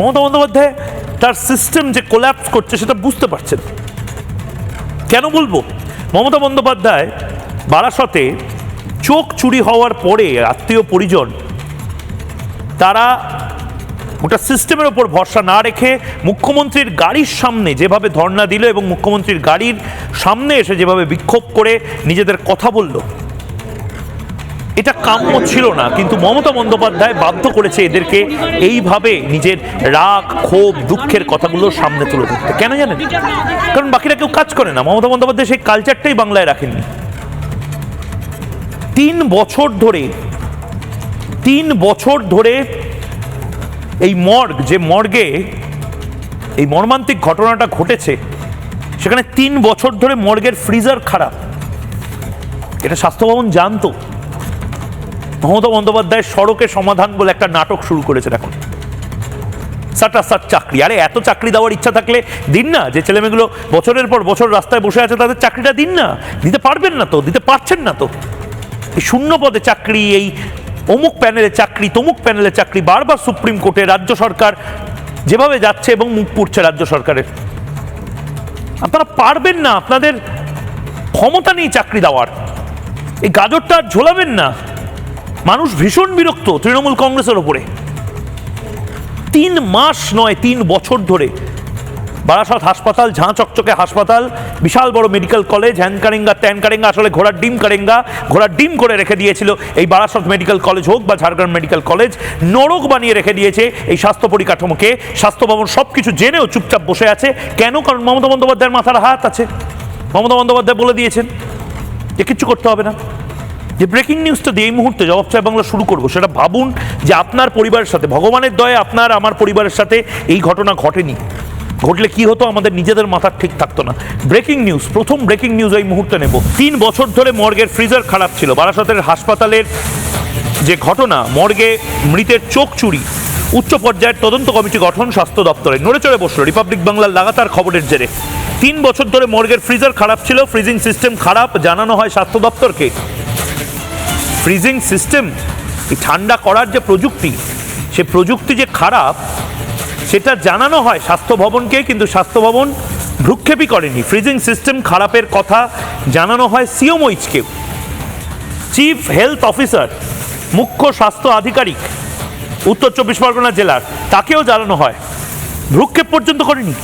মমতা বন্দ্যোপাধ্যায় তার সিস্টেম যে কোল্যাপস করছে সেটা বুঝতে পারছেন। কেন বলব? মমতা বন্দ্যোপাধ্যায় বারাসতে চোখ চুরি হওয়ার পরে আত্মীয় পরিজন, তারা ওটা সিস্টেমের ওপর ভরসা না রেখে মুখ্যমন্ত্রীর গাড়ির সামনে যেভাবে ধর্ণা দিল এবং মুখ্যমন্ত্রীর গাড়ির সামনে এসে যেভাবে বিক্ষোভ করে নিজেদের কথা বলল এটা কাম্য ছিল না, কিন্তু মমতা বন্দ্যোপাধ্যায় বাধ্য করেছে এদেরকে এইভাবে নিজের রাগ, ক্ষোভ, দুঃখের কথাগুলো সামনে তুলে ধরতে। কেন জানেন? কারণ বাকিরা কেউ কাজ করে না। মমতা বন্দ্যোপাধ্যায় সেই কালচারটাই বাংলায় রাখেননি। তিন বছর ধরে, তিন বছর ধরে এই মর্গ, যে মর্গে এই মর্মান্তিক ঘটনাটা ঘটেছে, সেখানে তিন বছর ধরে মর্গের ফ্রিজার খারাপ। এটা স্বাস্থ্য ভবন জানতো। মমতা বন্দ্যোপাধ্যায় সড়কে সমাধান বলে একটা নাটক শুরু করেছেন এখন। সাটা সাট চাকরি। আরে, এত চাকরি দেওয়ার ইচ্ছা থাকলে দিন না। যে ছেলেমেয়েগুলো বছরের পর বছর রাস্তায় বসে আছে, তাদের চাকরিটা দিন না। দিতে পারবেন না তো, দিতে পারছেন না তো। এই শূন্য পদে চাকরি, এই অমুক প্যানেলে চাকরি, তমুক প্যানেলে চাকরি, বারবার সুপ্রিম কোর্টে রাজ্য সরকার যেভাবে যাচ্ছে এবং মুখ পুড়ছে রাজ্য সরকারের। আপনারা পারবেন না, আপনাদের ক্ষমতা নেই চাকরি দেওয়ার। এই গাজরটা ঝোলাবেন না। মানুষ ভীষণ বিরক্ত তৃণমূল কংগ্রেসের ওপরে। তিন মাস নয়, তিন বছর ধরে বারাসত হাসপাতাল, ঝাঁ চকচকে হাসপাতাল, বিশাল বড় মেডিকেল কলেজ, হ্যান কারেঙ্গা, ত্যান কারেঙ্গা, আসলে ঘোড়ার ডিম কারেঙ্গা, ঘোড়ার ডিম করে রেখে দিয়েছিল এই বারাসত মেডিকেল কলেজ হোক বা ঝাড়গ্রাম মেডিকেল কলেজ, নরক বানিয়ে রেখে দিয়েছে এই স্বাস্থ্য পরিকাঠামোকে। স্বাস্থ্য ভবন সব কিছু জেনেও চুপচাপ বসে আছে। কেন? কারণ মমতা বন্দ্যোপাধ্যায়ের মাথার হাত আছে। মমতা বন্দ্যোপাধ্যায় বলে দিয়েছেন যে কিচ্ছু করতে হবে না। যে ব্রেকিং নিউজটা দিয়ে এই মুহূর্তে জবাব চাই বাংলা শুরু করব। সেটা ভাবুন যে আপনার পরিবারের সাথে, ভগবানের দয়ে, আপনার, আমার পরিবারের সাথে এই ঘটনা ঘটেনি। ঘটলে কি হতো? আমাদের নিজেদের মাথার ঠিক থাকতো না। ব্রেকিং নিউজ প্রথম ব্রেকিং নিউজ এই মুহূর্তে নেব। তিন বছর ধরে মর্গের ফ্রিজার খারাপ ছিল। বারাসতের হাসপাতালের যে ঘটনা, মর্গে মৃতের চোখ চুরি। উচ্চ পর্যায়ের তদন্ত কমিটি গঠন স্বাস্থ্য দপ্তরে। নড়ে চড়ে বসল। রিপাবলিক বাংলার লাগাতার খবরের জেরে। তিন বছর ধরে মর্গের ফ্রিজার খারাপ ছিল। ফ্রিজিং সিস্টেম খারাপ, জানানো হয় স্বাস্থ্য দপ্তরকে। ফ্রিজিং সিস্টেম, এই ঠান্ডা করার যে প্রযুক্তি, সে প্রযুক্তি যে খারাপ, সেটা জানানো হয় স্বাস্থ্য ভবনকে, কিন্তু স্বাস্থ্য ভবন ভ্রুক্ষেপই করেনি। ফ্রিজিং সিস্টেম খারাপের কথা জানানো হয় সিওমইচকে। চিফ হেলথ অফিসার, মুখ্য স্বাস্থ্য আধিকারিক, উত্তর চব্বিশ পরগনা জেলার, তাকেও জানানো হয়। ভ্রুক্ষেপ পর্যন্ত করেনি।